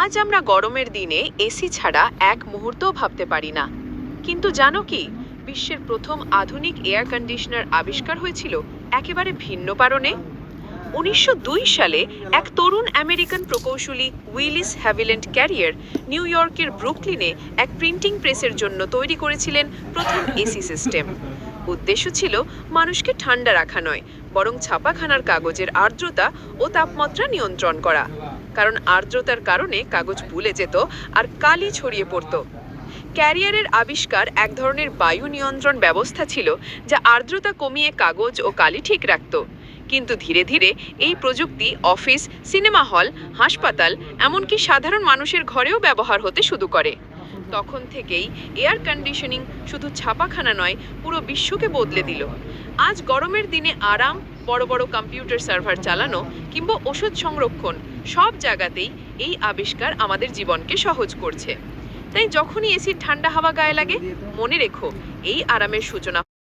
আজ আমরা গরমের দিনে এসি ছাড়া এক মুহূর্তও ভাবতে পারি না। কিন্তু জানো কি? বিশ্বের প্রথম আধুনিক এয়ার কন্ডিশনার আবিষ্কার হয়েছিল একেবারে ভিন্ন কারণে। উনিশশো দুই সালে এক তরুণ আমেরিকান প্রকৌশলী উইলিস হ্যাভিল্যান্ড ক্যারিয়ার নিউ ইয়র্কের ব্রুকলিনে এক প্রিন্টিং প্রেসের জন্য তৈরি করেছিলেন প্রথম এসি সিস্টেম। উদ্দেশ্য ছিল মানুষকে ঠান্ডা রাখা নয়, বরং ছাপাখানার কাগজের আর্দ্রতা ও তাপমাত্রা নিয়ন্ত্রণ করা। কারণ আর্দ্রতার কারণে কাগজ ভুলে যেত আর কালি ছড়িয়ে পড়ত। ক্যারিয়ারের আবিষ্কার এক ধরনের বায়ু নিয়ন্ত্রণ ব্যবস্থা ছিল যা আর্দ্রতা কমিয়ে কাগজ ও কালি ঠিক রাখত। কিন্তু ধীরে ধীরে এই প্রযুক্তি অফিস, সিনেমা হল, হাসপাতাল, এমনকি সাধারণ মানুষের ঘরেও ব্যবহার হতে শুরু করে। তখন থেকেই এয়ার কন্ডিশনিং শুধু ছাপাখানা নয়, পুরো বিশ্বকে বদলে দিল। আজ গরমের দিনে আরাম, বড় বড় কম্পিউটার সার্ভার চালানো কিংবা ওষুধ সংরক্ষণ সব জায়গাতেই এই আবিষ্কার আমাদের জীবনকে সহজ করছে। তাই যখনই এসির ঠান্ডা হাওয়া গায়ে লাগে, মনে রেখো, এই আরামের সূচনা